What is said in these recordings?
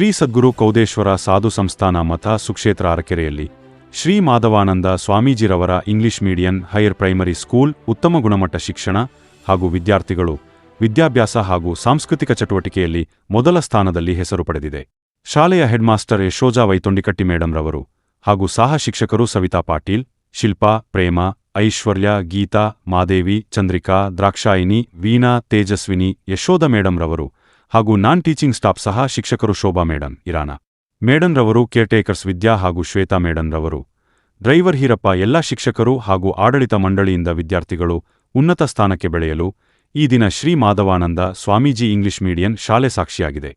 ಶ್ರೀ ಸದ್ಗುರು ಕೌದೇಶ್ವರ ಸಾಧು ಸಂಸ್ಥಾನ ಮಠ ಸುಕ್ಷೇತ್ರ ಅರಕೆರೆಯಲ್ಲಿ. Shri Madhavananda ಸ್ವಾಮೀಜಿರವರ English medium higher primary school ಉತ್ತಮ ಗುಣಮಟ್ಟ ಶಿಕ್ಷಣ ಹಾಗೂ ವಿದ್ಯಾರ್ಥಿಗಳು, ವಿದ್ಯಾಭ್ಯಾಸ ಹಾಗೂ ಸಾಂಸ್ಕೃತಿಕ ಚಟುವಟಿಕೆಯಲ್ಲಿ ಮೊದಲ ಸ್ಥಾನದಲ್ಲಿ ಹೆಸರು ಪಡೆದಿದೆ. ಶಾಲೆಯ ಹೆಡ್ಮಾಸ್ಟರ್ ಯಶೋಜಾ ವೈತೊಂಡಿಕಟ್ಟಿ ಮೇಡಂರವರು ಹಾಗೂ ಸಹ ಶಿಕ್ಷಕರು ಸವಿತಾ ಪಾಟೀಲ್, ಶಿಲ್ಪಾ, ಪ್ರೇಮ, ಐಶ್ವರ್ಯ, ಗೀತಾ, ಮಾದೇವಿ, ಚಂದ್ರಿಕಾ, ದ್ರಾಕ್ಷಾಯಿನಿ, ವೀಣಾ, ತೇಜಸ್ವಿನಿ, ಯಶೋಧ ಮೇಡಂರವರು ಹಾಗೂ ನಾನ್ ಟೀಚಿಂಗ್ ಸ್ಟಾಫ್ ಸಹ ಶಿಕ್ಷಕರು ಶೋಭಾ ಮೇಡಂ, ಇರಾನ. ಮೇಡನ್ರವರು ಕೇರ್ಟೇಕರ್ಸ್ ವಿದ್ಯಾ ಹಾಗೂ ಶ್ವೇತಾ ಮೇಡನ್ರವರು ಡ್ರೈವರ್ ಹೀರಪ್ಪ ಎಲ್ಲ ಶಿಕ್ಷಕರು ಹಾಗೂ ಆಡಳಿತ ಮಂಡಳಿಯಿಂದ ವಿದ್ಯಾರ್ಥಿಗಳು ಉನ್ನತ ಸ್ಥಾನಕ್ಕೆ ಬೆಳೆಯಲು ಈ ದಿನ ಶ್ರೀ ಮಾಧವಾನಂದ ಸ್ವಾಮೀಜಿ ಇಂಗ್ಲಿಷ್ ಮೀಡಿಯನ್ ಶಾಲೆ ಸಾಕ್ಷಿಯಾಗಿದೆ.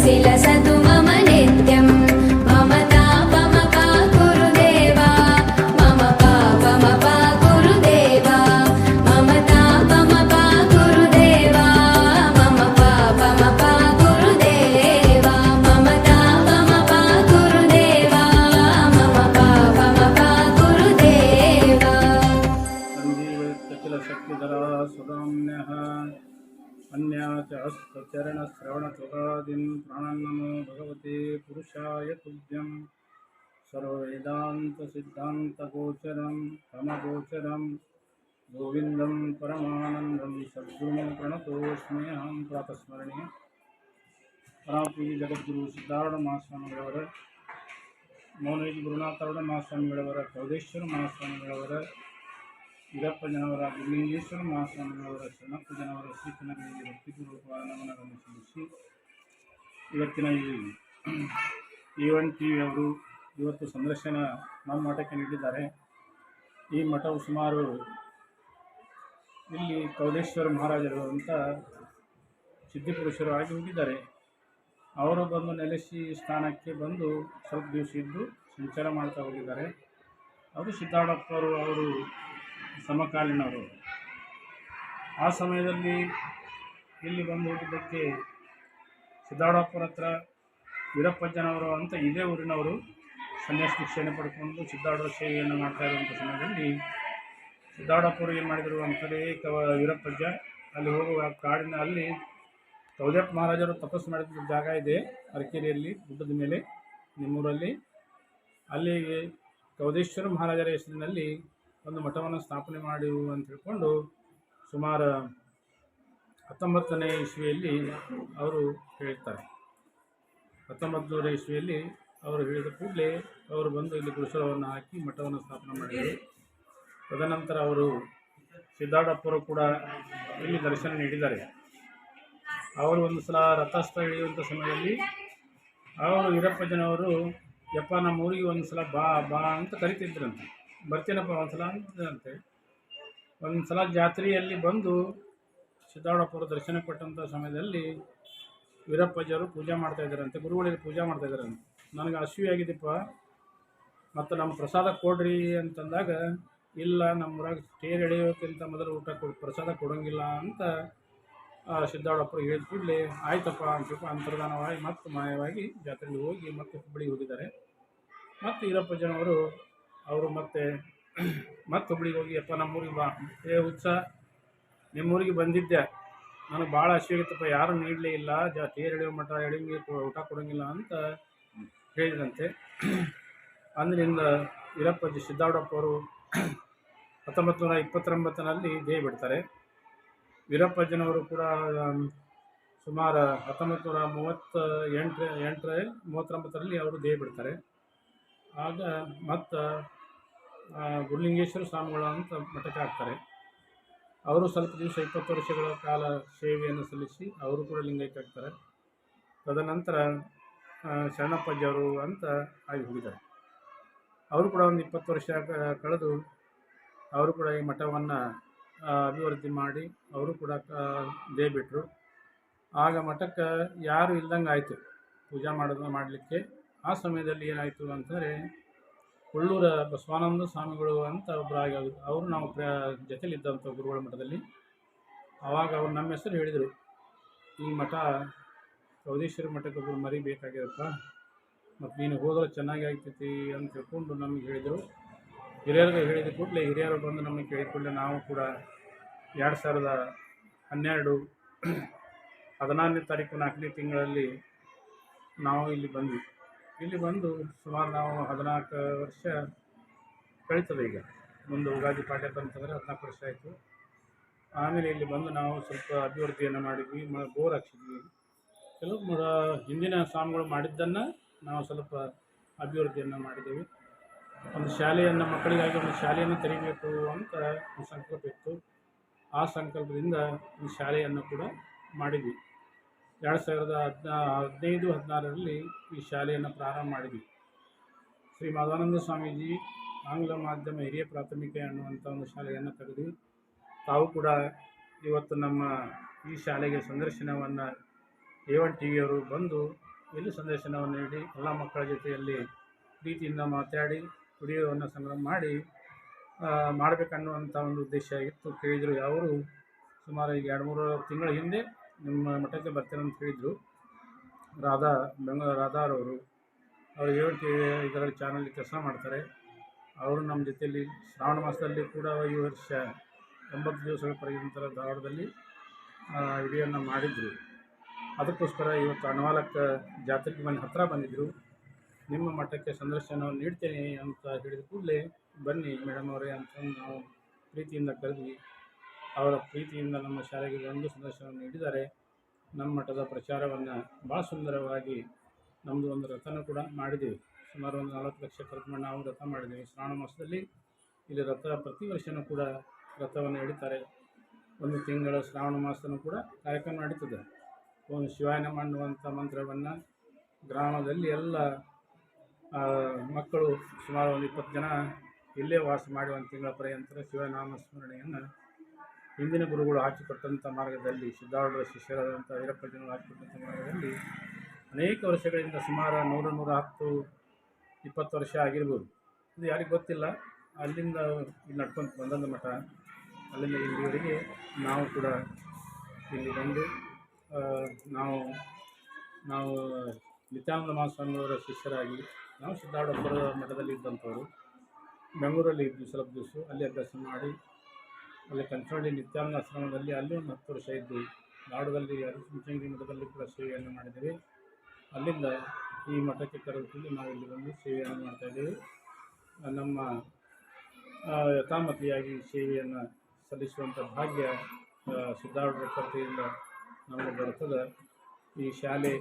sila sa हस्तचरणश्रवणत्वगादीन् प्राणान्नमो भगवते पुरुषाय तुभ्यं सर्ववेदान्तसिद्धान्तगोचरं तमगोचरं गोविन्दं परमानन्दं सद्गुरुं प्रणतोऽस्म्यहं प्रातस्मरणीय ಪರಾಪೂಜಿ ಜಗದ್ಗುರು ಸಿದ್ಧಾರೂಢ ಮಹಾಸ್ವಾಮಿಗಳವರ ಮೌನೇಜಿ ಗುರುನಾಥರೂಢ ಮಹಾಸ್ವಾಮಿಗಳವರ ಚೌಡೇಶ್ವರ ಮಹಾಸ್ವಾಮಿಗಳವರ ವೀರಪ್ಪ ಜನವರ ಗುರುಲಿಂಗೇಶ್ವರ ಮಹಾಸ್ವಾಮಿಗಳವರ ಶರಣಪ್ಪ ಜನವರ ಶ್ರೀಕನಗಳಿಗೆ ಭಕ್ತಿಪೂರ್ವಕ ನಮನಗಳನ್ನು ಸಲ್ಲಿಸಿ ಇವತ್ತಿನ ಈ ಈವನ್ ಟಿ ಅವರು ಇವತ್ತು ಸಂದರ್ಶನ ನಮ್ಮ ಮಠಕ್ಕೆ ನೀಡಿದ್ದಾರೆ. ಈ ಮಠವು ಸುಮಾರು ಇಲ್ಲಿ ಕೌಲೇಶ್ವರ ಮಹಾರಾಜರು ಅಂತ ಸಿದ್ಧಿಪುರುಷರು ಆಗಿ ಹೋಗಿದ್ದಾರೆ. ಅವರು ಬಂದು ನೆಲೆಸಿ ಸ್ಥಾನಕ್ಕೆ ಬಂದು ಸ್ವಲ್ಪ ದಿವಸ ಇದ್ದು ಸಂಚಾರ ಮಾಡ್ತಾ ಹೋಗಿದ್ದಾರೆ. ಅದು ಸಿದ್ದಾಡಪ್ಪರು ಅವರು ಸಮಕಾಲೀನವರು ಆ ಸಮಯದಲ್ಲಿ ಇಲ್ಲಿ ಬಂದು ಹೋಗಿದ್ದಕ್ಕೆ ಸಿದ್ದಾಡಪ್ಪರ ಹತ್ರ ವೀರಪ್ಪಜ್ಜನವರು ಅಂತ ಇದೇ ಊರಿನವರು ಸನ್ಯಾಸ ಶಿಕ್ಷೆಯನ್ನು ಪಡ್ಕೊಂಡು ಸಿದ್ದಾಡುವ ಸೇವೆಯನ್ನು ಮಾಡ್ತಾ ಇರುವಂಥ ಸಮಯದಲ್ಲಿ ಸಿದ್ದಾಡಪ್ಪರು ಏನು ಮಾಡಿದರು ಅಂತಲೇ ಕವ ವೀರಪ್ಪಜ್ಜ ಅಲ್ಲಿ ಹೋಗುವ ಕಾಡಿನ ಅಲ್ಲಿ ಕೌದ್ಯಪ್ಪ ಮಹಾರಾಜರು ತಪಸ್ಸು ಮಾಡಿದ ಜಾಗ ಇದೆ, ಅರಕೆರೆಯಲ್ಲಿ, ಗುಡ್ಡದ ಮೇಲೆ, ನಿಮ್ಮೂರಲ್ಲಿ. ಅಲ್ಲಿ ಕೌದೇಶ್ವರ ಮಹಾರಾಜರ ಹೆಸರಿನಲ್ಲಿ ಒಂದು ಮಠವನ್ನು ಸ್ಥಾಪನೆ ಮಾಡಿ ಅಂತ ಹೇಳ್ಕೊಂಡು ಸುಮಾರು ಹತ್ತೊಂಬತ್ತನೇ ಇಸ್ವಿಯಲ್ಲಿ ಅವರು ಹೇಳ್ತಾರೆ ಹತ್ತೊಂಬತ್ತು ನೂರ ಇಸ್ವಿಯಲ್ಲಿ ಅವರು ಹೇಳಿದ ಕೂಡಲೇ ಅವರು ಬಂದು ಇಲ್ಲಿ ಗುರುಸರವನ್ನು ಹಾಕಿ ಮಠವನ್ನು ಸ್ಥಾಪನೆ ಮಾಡಿದರು. ತದನಂತರ ಅವರು ಸಿದ್ದಾಡಪ್ಪರು ಕೂಡ ಇಲ್ಲಿ ದರ್ಶನ ನೀಡಿದ್ದಾರೆ. ಅವರು ಒಂದು ಸಲ ರಥಾಸ್ತ್ರ ಇಳಿಯುವಂಥ ಸಮಯದಲ್ಲಿ ಅವರು ವೀರಪ್ಪಜ್ಜನವರು ಯಪ್ಪ, ನಮ್ಮ ಊರಿಗೆ ಒಂದು ಸಲ ಬಾ ಬಾ ಅಂತ ಕರಿತಿದ್ರಂತೆ. ಬರ್ತೀನಪ್ಪ ಒಂದು ಸಲ ಅಂತಿದ್ರಂತೆ. ಒಂದು ಸಲ ಜಾತ್ರೆಯಲ್ಲಿ ಬಂದು ಸಿದ್ದಾಡಪ್ಪರು ದರ್ಶನ ಕೊಟ್ಟಂಥ ಸಮಯದಲ್ಲಿ ವೀರಪ್ಪಜ್ಜರು ಪೂಜೆ ಮಾಡ್ತಾ ಇದ್ದಾರಂತೆ ಗುರುಗಳಿಗೆ ಪೂಜೆ ಮಾಡ್ತಾ ಇದ್ದಾರಂತೆ ನನಗೆ ಹಸಿವೆ ಆಗಿದೆಪ್ಪ ಮತ್ತು ನಮ್ಮ ಪ್ರಸಾದ ಕೊಡ್ರಿ ಅಂತಂದಾಗ, ಇಲ್ಲ ನಮ್ಮ ಊರಾಗ ತೇರು ಎಳೆಯೋಕ್ಕಿಂತ ಮೊದಲು ಊಟ ಕೊಡು, ಪ್ರಸಾದ ಕೊಡೋಂಗಿಲ್ಲ ಅಂತ, ಆ ಸಿದ್ದಾಳಪ್ಪರು ಹೇಳಿದ ಕೂಡಲೇ, ಆಯ್ತಪ್ಪ ಅಂತಪ್ಪ ಅಂತರ್ಧಾನವಾಗಿ ಮತ್ತು ಮಾಯವಾಗಿ ಜಾತ್ರೆಗೆ ಹೋಗಿ ಮತ್ತೆ ಹುಬ್ಬಳ್ಳಿಗೆ ಹೋಗಿದ್ದಾರೆ. ಮತ್ತು ಈರಪ್ಪಜ್ಜನವರು ಅವರು ಮತ್ತೆ ಮತ್ತೆ ಹುಬ್ಬಳ್ಳಿಗೆ ಹೋಗಿ, ಅಪ್ಪ, ನಮ್ಮೂರಿಗೆ ಬಾ. ಏ ಉತ್ಸಾಹ ನಿಮ್ಮೂರಿಗೆ ಬಂದಿದ್ದೆ. ನನಗೆ ಭಾಳ ಹಸಿವಾಗಿತ್ತಪ್ಪ ಯಾರೂ ನೀಡಲೇ ಇಲ್ಲ, ಜಾ ತೇರು ಎಳೆಯೋ ಮಠ, ಎಳಿಂಗಿ ಊಟ ಕೊಡೋಂಗಿಲ್ಲ ಅಂತ ಹೇಳಿದಂತೆ ಅಂದಿನಿಂದ ಈರಪ್ಪಜ್ಜಿ ಸಿದ್ದಾಡಪ್ಪವರು ಹತ್ತೊಂಬತ್ತು ನೂರ ಇಪ್ಪತ್ತೊಂಬತ್ತರಲ್ಲಿ ದೇಹ ಬಿಡ್ತಾರೆ. ವೀರಪ್ಪಜ್ಜನವರು ಕೂಡ ಸುಮಾರು ಹತ್ತೊಂಬತ್ತು ನೂರ ಮೂವತ್ತ ಎಂಟರ ಎಂಟರ ಮೂವತ್ತೊಂಬತ್ತರಲ್ಲಿ ಅವರು ದೇಹ ಬಿಡ್ತಾರೆ. ಆಗ ಮತ್ತು ಗುರುಲಿಂಗೇಶ್ವರ ಸ್ವಾಮಿಗಳು ಅಂತ ಮಠಕ್ಕೆ ಹಾಕ್ತಾರೆ. ಅವರು ಸ್ವಲ್ಪ ದಿವಸ ಇಪ್ಪತ್ತು ವರ್ಷಗಳ ಕಾಲ ಸೇವೆಯನ್ನು ಸಲ್ಲಿಸಿ ಅವರು ಕೂಡ ಲಿಂಗೈಕ್ಯಾಗ್ತಾರೆ ತದನಂತರ ಶರಣಪ್ಪಜ್ಜವರು ಅಂತ ಆಗಿ ಹೋಗಿದ್ದಾರೆ. ಅವರು ಕೂಡ ಒಂದು ಇಪ್ಪತ್ತು ವರ್ಷ ಕಳೆದು ಅವರು ಕೂಡ ಈ ಮಠವನ್ನು ಅಭಿವೃದ್ಧಿ ಮಾಡಿ ಅವರು ಕೂಡ ದೇ ಬಿಟ್ಟರು ಆಗ ಮಠಕ್ಕೆ ಯಾರು ಇಲ್ದಂಗೆ ಆಯಿತು ಪೂಜೆ ಮಾಡೋದು ಮಾಡಲಿಕ್ಕೆ. ಆ ಸಮಯದಲ್ಲಿ ಏನಾಯಿತು ಅಂತಂದರೆ ಕೊಳ್ಳೂರ ಬಸವಾನಂದ ಸ್ವಾಮಿಗಳು ಅಂತ ಒಬ್ಬರಾಗಿ ಅವರು ನಾವು ಪ್ರ ಜೊತೆಲಿದ್ದಂಥ ಗುರುಗಳ ಮಠದಲ್ಲಿ. ಆವಾಗ ಅವ್ರು ನಮ್ಮ ಹೆಸರು ಹೇಳಿದರು. ಈ ಮಠ ಚೌದೇಶ್ವರಿ ಮಠಕ್ಕೆ ಒಬ್ಬರು ಮರಿಬೇಕಾಗ್ಯದಪ್ಪ. ಮತ್ತು ನೀನು ಹೋದ್ರೆ ಚೆನ್ನಾಗಿ ಆಗ್ತೈತಿ ಅಂತ ತಿಳ್ಕೊಂಡು ನಮಗೆ ಹೇಳಿದರು. ಹಿರಿಯರಿಗೆ ಹೇಳಿದ ಕೂಡಲೇ ಹಿರಿಯರು ಬಂದು ನಮಗೆ ಕೇಳಿಕೊಂಡೆ ನಾವು ಕೂಡ ಎರಡು ಸಾವಿರದ ಹನ್ನೆರಡು ಹದಿನಾರನೇ ತಾರೀಕು ನಾಲ್ಕನೇ ತಿಂಗಳಲ್ಲಿ ನಾವು ಇಲ್ಲಿ ಬಂದ್ವಿ. ಇಲ್ಲಿ ಬಂದು ಸುಮಾರು ನಾವು ಹದಿನಾಲ್ಕು ವರ್ಷ ಕಳೀತದೆ ಈಗ. ಮುಂದೆ ಉಗಾದಿ ಪಾಠ ಬಂತಂದರೆ ಹದಿನಾಲ್ಕು ವರ್ಷ ಆಯಿತು. ಆಮೇಲೆ ಇಲ್ಲಿ ಬಂದು ನಾವು ಸ್ವಲ್ಪ ಅಭಿವೃದ್ಧಿಯನ್ನು ಮಾಡಿದ್ವಿ, ಮ, ಬೋರ್ ಹಾಕ್ಸಿದ್ವಿ. ಕೆಲವು ಹಿಂದಿನ ಸ್ವಾಮಿಗಳು ಮಾಡಿದ್ದನ್ನು ನಾವು ಸ್ವಲ್ಪ ಅಭಿವೃದ್ಧಿಯನ್ನು ಮಾಡಿದ್ದೀವಿ ಒಂದು ಶಾಲೆಯನ್ನು, ಮಕ್ಕಳಿಗಾಗಿ ಒಂದು ಶಾಲೆಯನ್ನು ತೆರೀಬೇಕು ಅಂತ ಒಂದು ಸಂಕಲ್ಪ ಇತ್ತು. ಆ ಸಂಕಲ್ಪದಿಂದ ಈ ಶಾಲೆಯನ್ನು ಕೂಡ ಮಾಡಿದ್ವಿ. ಎರಡು ಸಾವಿರದ ಹದಿನಾ, ಹದಿನೈದು, ಹದಿನಾರರಲ್ಲಿ ಈ ಶಾಲೆಯನ್ನು ಪ್ರಾರಂಭ ಮಾಡಿದ್ವಿ. ಶ್ರೀ ಮಾಧವಾನಂದ ಸ್ವಾಮೀಜಿ ಆಂಗ್ಲ ಮಾಧ್ಯಮ ಹಿರಿಯ ಪ್ರಾಥಮಿಕ ಅನ್ನುವಂಥ ಒಂದು ಶಾಲೆಯನ್ನು ತೆಗೆದು, ತಾವು ಕೂಡ ಇವತ್ತು ನಮ್ಮ ಈ ಶಾಲೆಗೆ ಸಂದರ್ಶನವನ್ನು ಎ ಒನ್ ಟಿ ವಿಯವರು ಬಂದು ಇಲ್ಲಿ ಸಂದರ್ಶನವನ್ನು ನೀಡಿ, ಎಲ್ಲ ಮಕ್ಕಳ ಜೊತೆಯಲ್ಲಿ ಪ್ರೀತಿಯಿಂದ ಮಾತಾಡಿ, ವಿಡಿಯೋವನ್ನು ಸಂಗ್ರಹ ಮಾಡಿ ಮಾಡಬೇಕನ್ನುವಂಥ ಒಂದು ಉದ್ದೇಶ ಇತ್ತು. ಕೇಳಿದರು ಅವರು ಸುಮಾರು ಈಗ ಎರಡು ಮೂರು ತಿಂಗಳ ಹಿಂದೆ ನಿಮ್ಮ ಮಠಕ್ಕೆ ಬರ್ತಾರೆ ಅಂತ ಹೇಳಿದರು. ರಾಧಾ ಬೆಂಗಳೂರು ರಾಧಾರವರು ಅವರು ಏಳು ಇದರಲ್ಲಿ ಚಾನಲ್ಲಿ ಕೆಲಸ ಮಾಡ್ತಾರೆ. ಅವರು ನಮ್ಮ ಜೊತೆಯಲ್ಲಿ ಶ್ರಾವಣ ಮಾಸದಲ್ಲಿ ಕೂಡ ಈ ವರ್ಷ ಒಂಬತ್ತು ದಿವಸಗಳ ಪರ್ಯಂತರ ಧಾರವಾಡದಲ್ಲಿ ವಿಡಿಯೋನ ಮಾಡಿದರು. ಅದಕ್ಕೋಸ್ಕರ ಇವತ್ತು ಅಣವಾಲಕ್ಕೆ ಜಾತ್ರೆಗೆ ಮನೆ ಹತ್ತಿರ ಬಂದಿದ್ದರು ನಿಮ್ಮ ಮಠಕ್ಕೆ ಸಂದರ್ಶನ ನೀಡ್ತೇನೆ ಅಂತ ಹೇಳಿದ ಕೂಡಲೇ ಬನ್ನಿ ಮೇಡಮ್ ಅವರೇ ಅಂತಂದು ನಾವು ಪ್ರೀತಿಯಿಂದ ಕರೆದ್ವಿ. ಅವರ ಪ್ರೀತಿಯಿಂದ ನಮ್ಮ ಶಾಲೆಗೆ ಒಂದು ಸಂದರ್ಶನವನ್ನು ನೀಡಿದ್ದಾರೆ ನಮ್ಮ ಮಠದ ಪ್ರಚಾರವನ್ನು ಭಾಳ ಸುಂದರವಾಗಿ ನಮ್ಮದು ಒಂದು ರಥನ ಕೂಡ ಮಾಡಿದ್ದೀವಿ. ಸುಮಾರು ಒಂದು ನಲವತ್ತು ಲಕ್ಷ ಖರ್ಚು ನಾವು ರಥ ಮಾಡಿದ್ದೀವಿ. ಶ್ರಾವಣ ಮಾಸದಲ್ಲಿ ಇಲ್ಲಿ ರಥ ಪ್ರತಿ ವರ್ಷವೂ ಕೂಡ ರಥವನ್ನು ಎಳಿತಾರೆ. ಒಂದು ತಿಂಗಳ ಶ್ರಾವಣ ಮಾಸನೂ ಕೂಡ ಕಾರ್ಯಕ್ರಮ ನಡೀತದೆ. ಒಂದು ಶಿವಾಯನ ಮಾಡುವಂಥ ಮಂತ್ರವನ್ನು ಗ್ರಾಮದಲ್ಲಿ ಎಲ್ಲ ಮಕ್ಕಳು ಸುಮಾರು ಒಂದು ಇಪ್ಪತ್ತು ಜನ ಇಲ್ಲೇ ವಾಸ ಮಾಡಿ ಒಂದು ತಿಂಗಳ ಪರ್ಯಂತರ ಶಿವನಾಮ ಸ್ಮರಣೆಯನ್ನು ಹಿಂದಿನ ಗುರುಗಳು ಹಾಕಿಕೊಟ್ಟಂಥ ಮಾರ್ಗದಲ್ಲಿ ಸಿದ್ಧಾರೂಢರ ಶಿಷ್ಯರಾದಂಥ ವೀರಪ್ಪ ಜನರು ಹಾಕಿಕೊಟ್ಟಂಥ ಮಾರ್ಗದಲ್ಲಿ ಅನೇಕ ವರ್ಷಗಳಿಂದ ಸುಮಾರು ನೂರು ನೂರ ಹತ್ತು, ಇಪ್ಪತ್ತು ವರ್ಷ ಆಗಿರ್ಬೋದು. ಇದು ಯಾರಿಗೂ ಗೊತ್ತಿಲ್ಲ. ಅಲ್ಲಿಂದ ಇಲ್ಲಿ ನಡ್ಕೊಂತ ಬಂದಂಥ ಮಠ. ಅಲ್ಲಿಂದ ಇಲ್ಲಿವರೆಗೆ ನಾವು ಕೂಡ ಇಲ್ಲಿ ಬಂದು ನಾವು ನಾವು ನಿತ್ಯಾನಂದ ಮಹಾಸ್ವಾಮಿಯವರ ಶಿಷ್ಯರಾಗಿ, ನಾವು ಸಿದ್ಧಾರೂಢಪ್ಪರ ಮಠದಲ್ಲಿ ಇದ್ದಂಥವರು. ಬೆಂಗಳೂರಲ್ಲಿ ಇದ್ವಿ ಸ್ವಲ್ಪ ದಿವಸ, ಅಲ್ಲಿ ಅಭ್ಯಾಸ ಮಾಡಿ ಅಲ್ಲಿ ಕಂಚೋಳಿ ನಿತ್ಯಾನಂದ ಆಶ್ರಮದಲ್ಲಿ ಅಲ್ಲಿ ಒಂದು ಹತ್ತು ವರ್ಷ ಇದ್ದು ನಾಡದಲ್ಲಿ ಮಠದಲ್ಲಿ ಕೂಡ ಸೇವೆಯನ್ನು ಮಾಡಿದ್ದೀವಿ ಅಲ್ಲಿಂದ ಈ ಮಠಕ್ಕೆ ಕರೆದುಕೊಂಡು ನಾವು ಇಲ್ಲಿ ಬಂದು ಸೇವೆಯನ್ನು ಮಾಡ್ತಾಯಿದ್ದೀವಿ ನಮ್ಮ ಯಥಾಮತಿಯಾಗಿ ಸೇವೆಯನ್ನು ಸಲ್ಲಿಸುವಂಥ ಭಾಗ್ಯ ಆ, ಕಥೆಯಿಂದ ನಮಗೆ ಬರುತ್ತದೆ. ಈ ಶಾಲೆ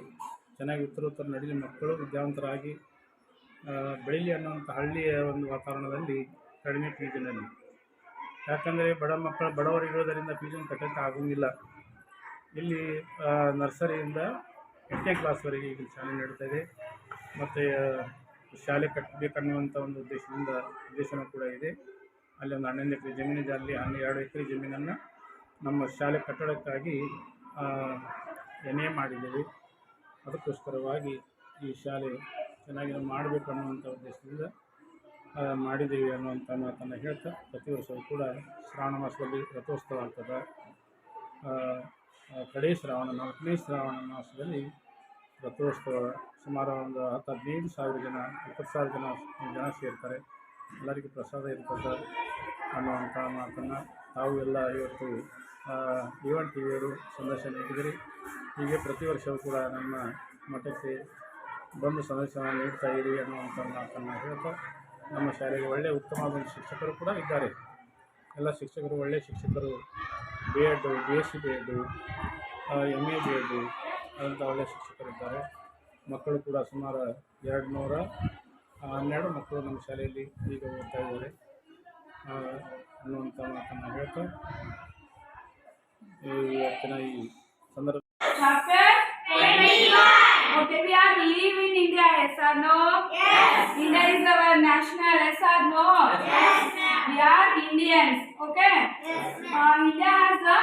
ಚೆನ್ನಾಗಿ ಉತ್ತರೋತ್ತರ ನಡೀಲಿ ಮಕ್ಕಳು ವಿದ್ಯಾವಂತರಾಗಿ ಬೆಳಿಲಿ ಅನ್ನೋಂಥ ಹಳ್ಳಿಯ ಒಂದು ವಾತಾವರಣದಲ್ಲಿ ಕಡಿಮೆ ಫೀಸಿನಲ್ಲಿ ಯಾಕಂದರೆ ಬಡ ಮಕ್ಕಳು ಬಡವರಿರೋದರಿಂದ ಫೀಸನ್ನು ಕಟ್ಟೋಕ್ಕೆ ಆಗೋಂಗಿಲ್ಲ. ಇಲ್ಲಿ ನರ್ಸರಿಯಿಂದ ಎಂಟನೇ ಕ್ಲಾಸ್ವರೆಗೆ ಈಗ ಶಾಲೆ ನಡೀತಾ ಇದೆ. ಮತ್ತು ಶಾಲೆ ಕಟ್ಟಬೇಕನ್ನುವಂಥ ಒಂದು ಉದ್ದೇಶದಿಂದ, ಉದ್ದೇಶನೂ ಕೂಡ ಇದೆ. ಅಲ್ಲಿ ಒಂದು ಹನ್ನೊಂದು ಎಕರೆ ಜಮೀನಿದೆ. ಅಲ್ಲಿ ಹನ್ನೆರಡು ಎಕರೆ ಜಮೀನನ್ನು ನಮ್ಮ ಶಾಲೆ ಕಟ್ಟಡಕ್ಕಾಗಿ ಎನ್ ಎ ಮಾಡಿದ್ದೇವೆ. ಅದಕ್ಕೋಸ್ಕರವಾಗಿ ಈ ಶಾಲೆ ಚೆನ್ನಾಗಿ ಮಾಡಬೇಕು ಅನ್ನುವಂಥ ಉದ್ದೇಶದಿಂದ ಮಾಡಿದ್ದೀವಿ ಅನ್ನುವಂಥ ಮಾತನ್ನು ಹೇಳ್ತಾ ಪ್ರತಿ ವರ್ಷವೂ ಕೂಡ ಶ್ರಾವಣ ಮಾಸದಲ್ಲಿ ರಥೋತ್ಸವ ಆಗ್ತದೆ. ಕಡೆ ಶ್ರಾವಣ, ನಾಲ್ಕನೇ ಶ್ರಾವಣ ಮಾಸದಲ್ಲಿ ರಥೋತ್ಸವ ಸುಮಾರು ಒಂದು ಹತ್ತು ಹದಿನೈದು ಸಾವಿರ ಜನ, ಇಪ್ಪತ್ತು ಸಾವಿರ ಜನ ಜನ ಸೇರ್ತಾರೆ. ಎಲ್ಲರಿಗೂ ಪ್ರಸಾದ ಇರ್ತದೆ ಅನ್ನುವಂಥ ಮಾತನ್ನು ತಾವು ಎಲ್ಲ ಇವತ್ತು ಈವನ್ ಟಿ ವಿಯವರು ಸಂದರ್ಶನ ನೀಡಿದಿರಿ ಹೀಗೆ ಪ್ರತಿ ವರ್ಷವೂ ಕೂಡ ನಮ್ಮ ಮಠಕ್ಕೆ ಬಂದು ಸಂದರ್ಶನ ನೀಡ್ತಾ ಇರಿ ಅನ್ನುವಂಥ ಮಾತನ್ನು ಹೇಳ್ತಾ ನಮ್ಮ ಶಾಲೆಗೆ ಒಳ್ಳೆಯ ಉತ್ತಮವಾದ ಶಿಕ್ಷಕರು ಕೂಡ ಇದ್ದಾರೆ. ಎಲ್ಲ ಶಿಕ್ಷಕರು ಒಳ್ಳೆಯ ಶಿಕ್ಷಕರು. B Ed B S C B Ed M A B Ed ಅಂತ ಒಳ್ಳೆಯ ಶಿಕ್ಷಕರಿದ್ದಾರೆ. ಮಕ್ಕಳು ಕೂಡ ಸುಮಾರು ಎರಡು ನೂರ ಹನ್ನೆರಡು ಮಕ್ಕಳು ನಮ್ಮ ಶಾಲೆಯಲ್ಲಿ ಈಗ ಓದ್ತಾ ಇದ್ದಾರೆ. ಅನ್ನುವಂಥ ಮಾತನ್ನು ಹೇಳ್ತಾ ಇವತ್ತಿನ ಈ ಸಂದರ್ಭ Chapter? Okay, we are live in India, yes or no? Yes. India is our national, yes or no? Yes. We are Indians, okay? Yes. Uh, India has the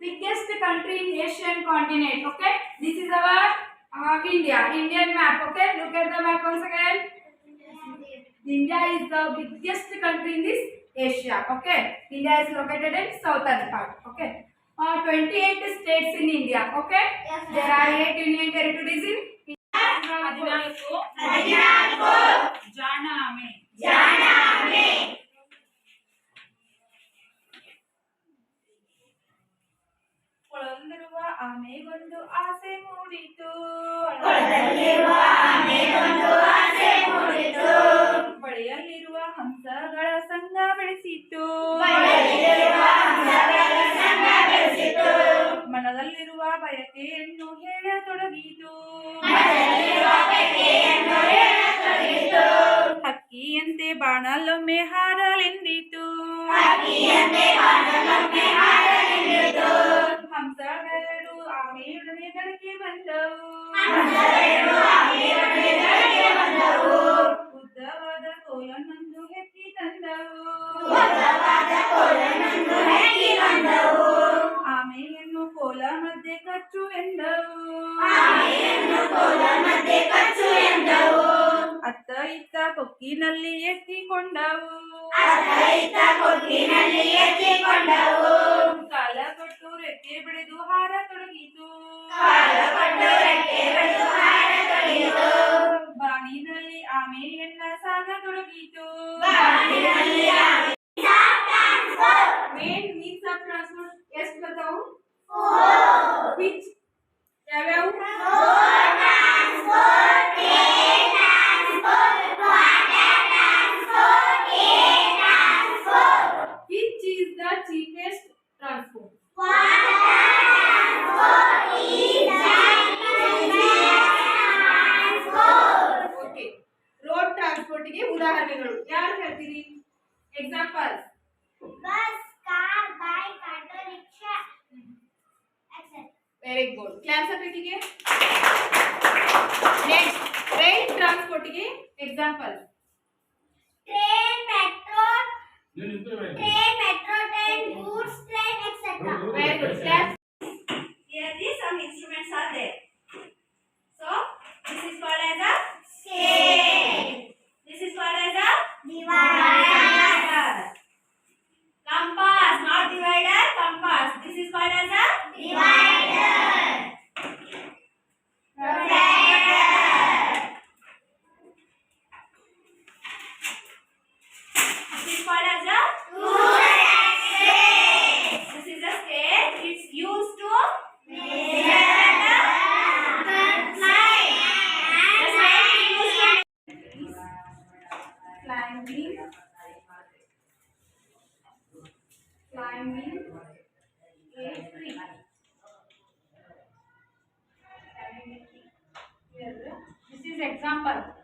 biggest country in Asian continent, okay? This is our uh, India, Indian map, okay? Look at the map once again. India is the biggest country in this Asia. Okay, India is located in southern part. Okay, uh, 28 states in India. Okay, there are eight union territories in. ಹದಿನಾಲ್ಕು ಜಾಣಾಮೆ ಒಳಗಿರುವ ಆಮೆಗೊಂದು ಆಸೆ ಮೂಡಿತು ಬಳಿಯಲ್ಲಿರುವ ಹಕ್ಕಿಯಂತೆ ಬಾಣಲೊಮ್ಮೆ ಹಾರಲೆಂದಿತು ಹಂಸಗಳು ಆಮೆಯೊಡನೆ ದಡಕ್ಕೆ ಬಂದವು ಉದ್ದವಾದ ಕೋಲನೊಂದು ಹೆಕ್ಕಿ ತಂದವು ಆಮೆಯನ್ನು ಕೋಲ ಮಧ್ಯೆ ಕಚ್ಚು ಎಂದವು ಅತ್ತ ಇತ್ತ ಕೊಕ್ಕಿನಲ್ಲಿ ಎತ್ತಿಕೊಂಡವು ಕೊಕ್ಕಿನಲ್ಲಿ ಎತ್ತಿಕೊಂಡವು ಕಾಲ ಕೊಟ್ಟು ರೆಕ್ಕೆ ಬೆಳೆದು ಹಾರ ತೊಡಗಿತು ಬಾಣಿನಲ್ಲಿ ಆಮೆಯನ್ನ ಸಾಗ ತೊಡಗಿತು ಮೇನ್ ಎಷ್ಟು ಬರ್ತಾವು Caparo.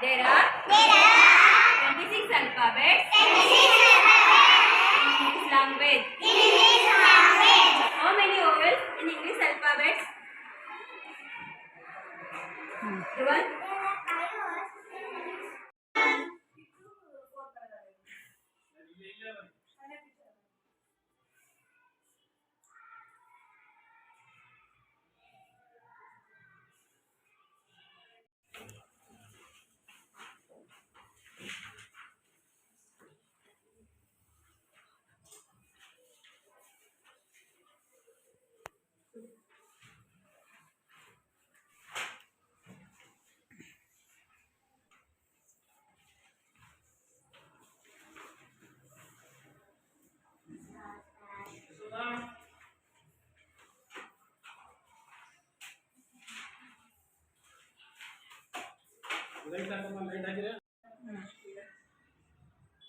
There are, there are 26 alphabets, 26 alphabets English language. English language. How many vowels in English alphabets?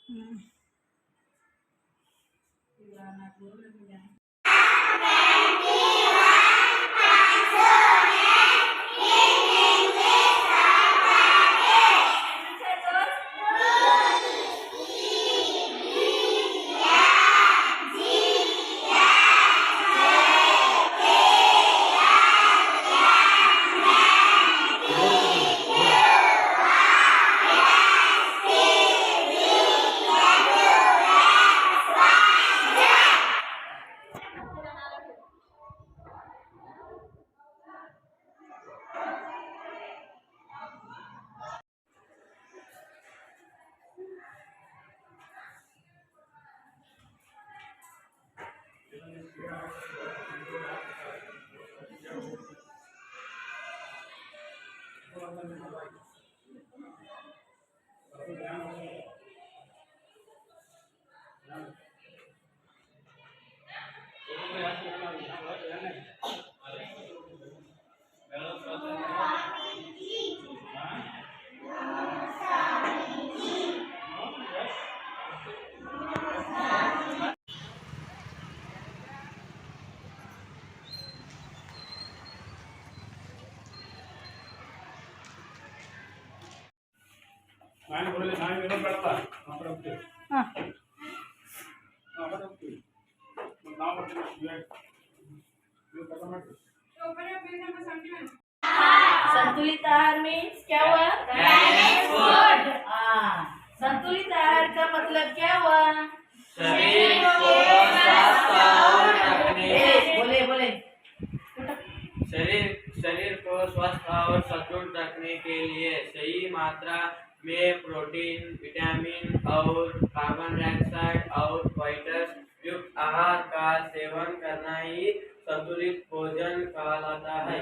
ಹ್ಞೂ संतुलित आहार मीन्स क्या हुआ बैलेंस फ़ूड हाँ संतुलित आहार का मतलब क्या हुआ शरीर को स्वस्थ और रखने बोले बोले शरीर शरीर को स्वस्थ और सदृढ़ रखने के लिए मात्रा में प्रोटीन विटामिन और कार्बन डाइऑक्साइड और फाइटर्स युक्त आहार का सेवन करना ही संतुलित भोजन कहलाता है।